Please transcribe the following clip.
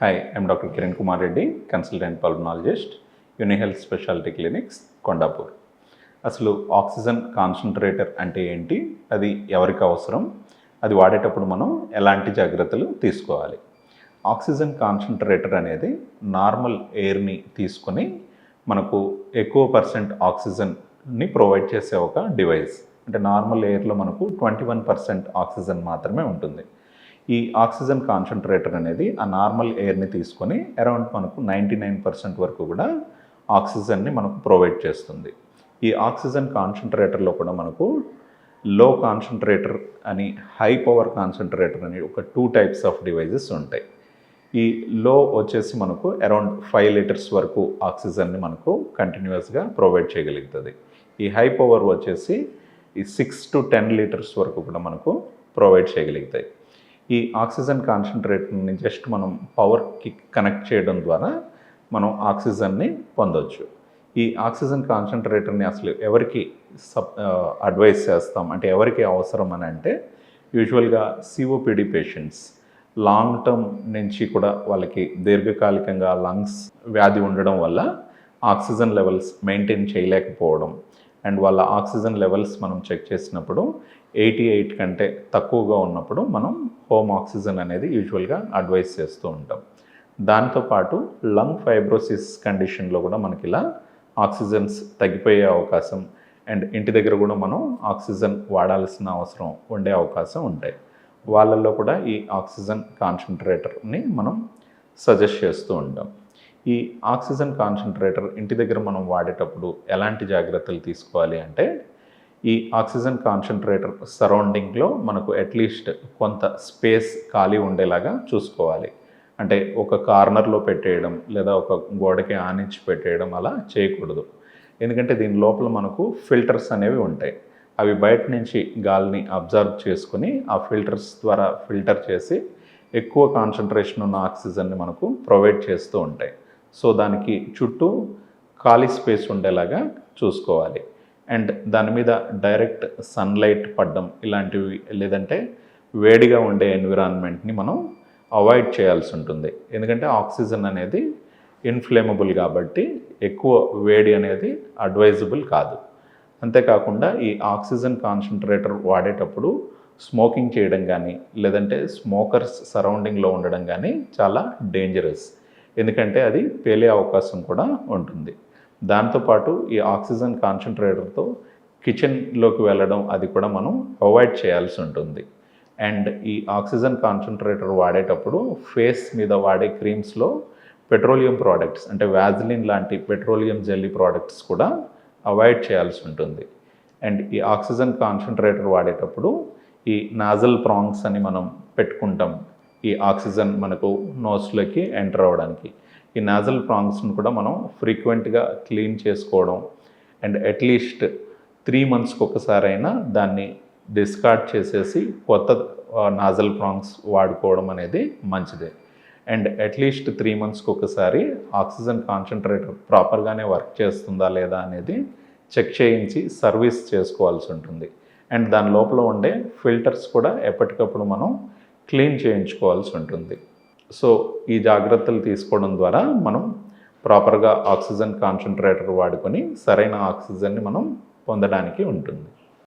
Hi I'm doctor Kiran Kumar Reddy consultant pulmonologist Unihealth specialty clinics Kondapur అసలు oxygen concentrator అంటే ఏంటి? అది ఎవరికి అవసరం? అది వాడేటప్పుడు మనం ఎలాంటి జాగ్రత్తలు తీసుకోవాలి? ఆక్సిజన్ కాన్సన్ట్రేటర్ అనేది నార్మల్ ఎయిర్ని తీసుకొని మనకు ఎక్కువ పర్సెంట్ ఆక్సిజన్ని ప్రొవైడ్ చేసే ఒక డివైస్. అంటే నార్మల్ ఎయిర్లో మనకు ట్వంటీ వన్ పర్సెంట్ ఆక్సిజన్ మాత్రమే ఉంటుంది. ఈ ఆక్సిజన్ కాన్సన్ట్రేటర్ అనేది ఆ నార్మల్ ఎయిర్ని తీసుకొని అరౌండ్ మనకు నైంటీ నైన్ పర్సెంట్ వరకు కూడా ఆక్సిజన్ని మనకు ప్రొవైడ్ చేస్తుంది. ఈ ఆక్సిజన్ కాన్సన్ట్రేటర్లో కూడా మనకు లో కాన్సన్ట్రేటర్ అని హై పవర్ కాన్సన్ట్రేటర్ అని ఒక టూ టైప్స్ ఆఫ్ డివైజెస్ ఉంటాయి. ఈ లో వచ్చేసి మనకు అరౌండ్ ఫైవ్ లీటర్స్ వరకు ఆక్సిజన్ని మనకు కంటిన్యూస్గా ప్రొవైడ్ చేయగలుగుతుంది. ఈ హై పవర్ వచ్చేసి ఈ సిక్స్ టు టెన్ లీటర్స్ వరకు కూడా మనకు ప్రొవైడ్ చేయగలుగుతాయి. ఈ ఆక్సిజన్ కాన్సన్ట్రేటర్ని జస్ట్ మనం పవర్కి కనెక్ట్ చేయడం ద్వారా మనం ఆక్సిజన్ని పొందవచ్చు ఈ ఆక్సిజన్ కాన్సన్ట్రేటర్ని అసలు ఎవరికి సబ్ అడ్వైస్ చేస్తాం? అంటే ఎవరికి అవసరం అని అంటే యూజువల్గా సిఓపిడి పేషెంట్స్. లాంగ్ టర్మ్ నుంచి కూడా వాళ్ళకి దీర్ఘకాలికంగా లంగ్స్ వ్యాధి ఉండడం వల్ల ఆక్సిజన్ లెవెల్స్ మెయింటైన్ చేయలేకపోవడం. అండ్ వాళ్ళ ఆక్సిజన్ లెవెల్స్ మనం చెక్ చేసినప్పుడు ఎయిటీ ఎయిట్ కంటే తక్కువగా ఉన్నప్పుడు మనం హోమ్ ఆక్సిజన్ అనేది యూజువల్గా అడ్వైస్ చేస్తూ ఉంటాం. దాంతోపాటు లంగ్ ఫైబ్రోసిస్ కండిషన్లో కూడా మనకి ఇలా ఆక్సిజన్స్ తగ్గిపోయే అవకాశం అండ్ ఇంటి దగ్గర కూడా మనం ఆక్సిజన్ వాడాల్సిన అవసరం ఉండే అవకాశం ఉంటాయి. వాళ్ళల్లో కూడా ఈ ఆక్సిజన్ కాన్సన్ట్రేటర్ని మనం సజెస్ట్ చేస్తూ ఉంటాం. ఈ ఆక్సిజన్ కాన్సన్ట్రేటర్ ఇంటి దగ్గర మనం వాడేటప్పుడు ఎలాంటి జాగ్రత్తలు తీసుకోవాలి అంటే ఈ ఆక్సిజన్ కాన్సన్ట్రేటర్ సరౌండింగ్లో మనకు అట్లీస్ట్ కొంత స్పేస్ ఖాళీ ఉండేలాగా చూసుకోవాలి. అంటే ఒక కార్నర్లో పెట్టేయడం లేదా ఒక గోడకి ఆనించి పెట్టేయడం అలా చేయకూడదు. ఎందుకంటే దీని లోపల మనకు ఫిల్టర్స్ అనేవి ఉంటాయి. అవి బయట నుంచి గాలిని అబ్జర్వ్ చేసుకుని ఆ ఫిల్టర్స్ ద్వారా ఫిల్టర్ చేసి ఎక్కువ కాన్సన్ట్రేషన్ ఉన్న ఆక్సిజన్ని మనకు ప్రొవైడ్ చేస్తూ ఉంటాయి. సో దానికి చుట్టూ ఖాళీ స్పేస్ ఉండేలాగా చూసుకోవాలి. అండ్ దాని మీద డైరెక్ట్ సన్లైట్ పడ్డం ఇలాంటివి లేదంటే వేడిగా ఉండే ఎన్విరాన్మెంట్ని మనం అవాయిడ్ చేయాల్సి ఉంటుంది. ఎందుకంటే ఆక్సిజన్ అనేది ఇన్ఫ్లేమబుల్ కాబట్టి ఎక్కువ వేడి అనేది అడ్వైజబుల్ కాదు. అంతేకాకుండా ఈ ఆక్సిజన్ కాన్సన్ట్రేటర్ వాడేటప్పుడు స్మోకింగ్ చేయడం కానీ లేదంటే స్మోకర్స్ సరౌండింగ్లో ఉండడం కానీ చాలా డేంజరస్. ఎందుకంటే అది పేలే అవకాశం కూడా ఉంటుంది. దాంతోపాటు ఈ ఆక్సిజన్ కాన్సన్ట్రేటర్తో కిచెన్లోకి వెళ్ళడం అది కూడా మనం అవాయిడ్ చేయాల్సి ఉంటుంది. అండ్ ఈ ఆక్సిజన్ కాన్సన్ట్రేటర్ వాడేటప్పుడు ఫేస్ మీద వాడే క్రీమ్స్లో పెట్రోలియం ప్రోడక్ట్స్ అంటే వ్యాజిలిన్ లాంటి పెట్రోలియం జెల్లీ ప్రోడక్ట్స్ కూడా అవాయిడ్ చేయాల్సి ఉంటుంది. అండ్ ఈ ఆక్సిజన్ కాన్సన్ట్రేటర్ వాడేటప్పుడు ఈ నాజల్ ప్రాంగ్స్ అని మనం పెట్టుకుంటాం. ఈ ఆక్సిజన్ మనకు నోస్లోకి ఎంటర్ అవ్వడానికి. ఈ నాజల్ ప్రాంగ్స్ను కూడా మనం ఫ్రీక్వెంట్గా క్లీన్ చేసుకోవడం అండ్ అట్లీస్ట్ త్రీ మంత్స్కి ఒకసారైనా దాన్ని డిస్కార్డ్ చేసేసి కొత్త నాజల్ ప్రాంగ్స్ వాడుకోవడం అనేది మంచిదే. అండ్ అట్లీస్ట్ త్రీ మంత్స్కి ఒకసారి ఆక్సిజన్ కాన్సన్ట్రేటర్ ప్రాపర్గానే వర్క్ చేస్తుందా లేదా అనేది చెక్ చేయించి సర్వీస్ చేసుకోవాల్సి ఉంటుంది. అండ్ దాని లోపల ఉండే ఫిల్టర్స్ కూడా ఎప్పటికప్పుడు మనం క్లీన్ చేయించుకోవాల్సి ఉంటుంది. సో ఈ జాగ్రత్తలు తీసుకోవడం ద్వారా మనం ప్రాపర్గా ఆక్సిజన్ కాన్సన్ట్రేటర్ వాడుకొని సరైన ఆక్సిజన్ని మనం పొందడానికి ఉంటుంది.